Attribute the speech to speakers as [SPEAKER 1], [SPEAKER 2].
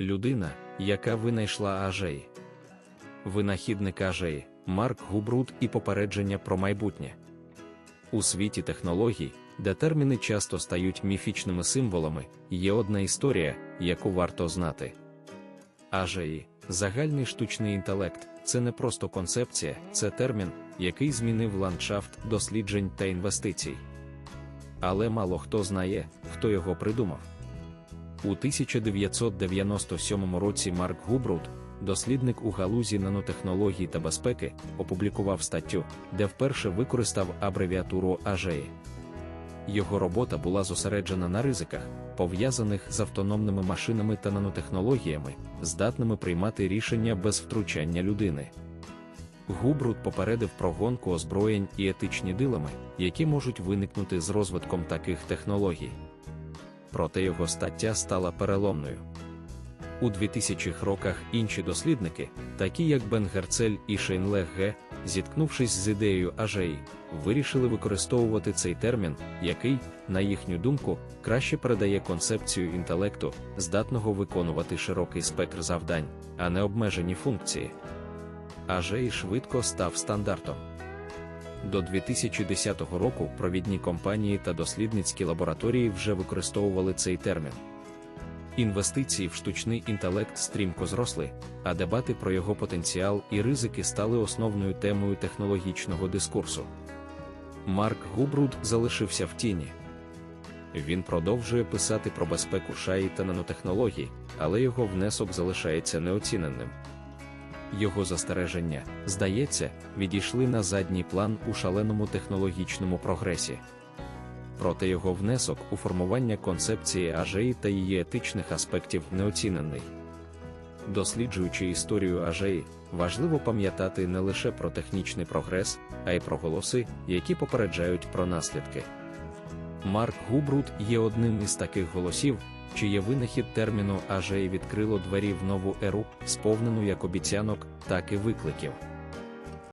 [SPEAKER 1] людина, яка винайшла ажеї. Винахідник ажеї, Марк Губрут і попередження про майбутнє. У світі технологій, де терміни часто стають міфічними символами, є одна історія, яку варто знати. Ажеї загальний штучний інтелект це не просто концепція, це термін, який змінив ландшафт досліджень та інвестицій. Але мало хто знає, хто його придумав. У 1997 році Марк Губрут, дослідник у галузі нанотехнологій та безпеки, опублікував статтю, де вперше використав абревіатуру AGI. Його робота була зосереджена на ризиках, пов'язаних з автономними машинами та нанотехнологіями, здатними приймати рішення без втручання людини. Губрут попередив про гонку озброєнь і етичні дилеми, які можуть виникнути з розвитком таких технологій. Проте його стаття стала переломною. У 2000-х роках інші дослідники, такі як Бен Герцель і Шейнлег Г., зіткнувшись з ідеєю ажеї, вирішили використовувати цей термін, який, на їхню думку, краще передає концепцію інтелекту, здатного виконувати широкий спектр завдань, а не обмежені функції. Ажей швидко став стандартом. До 2010 року провідні компанії та дослідницькі лабораторії вже використовували цей термін. Інвестиції в штучний інтелект стрімко зросли, а дебати про його потенціал і ризики стали основною темою технологічного дискурсу. Марк Губруд залишився в тіні. Він продовжує писати про безпеку шаї та нанотехнологій, але його внесок залишається неоціненим. Його застереження, здається, відійшли на задній план у шаленому технологічному прогресі. Проте його внесок у формування концепції ажеї та її етичних аспектів неоцінений. Досліджуючи історію ажеї, важливо пам'ятати не лише про технічний прогрес, а й про голоси, які попереджають про наслідки. Марк Губрут є одним із таких голосів, чиє винахід терміну ажеї відкрило двері в нову еру, сповнену як обіцянок, так і викликів.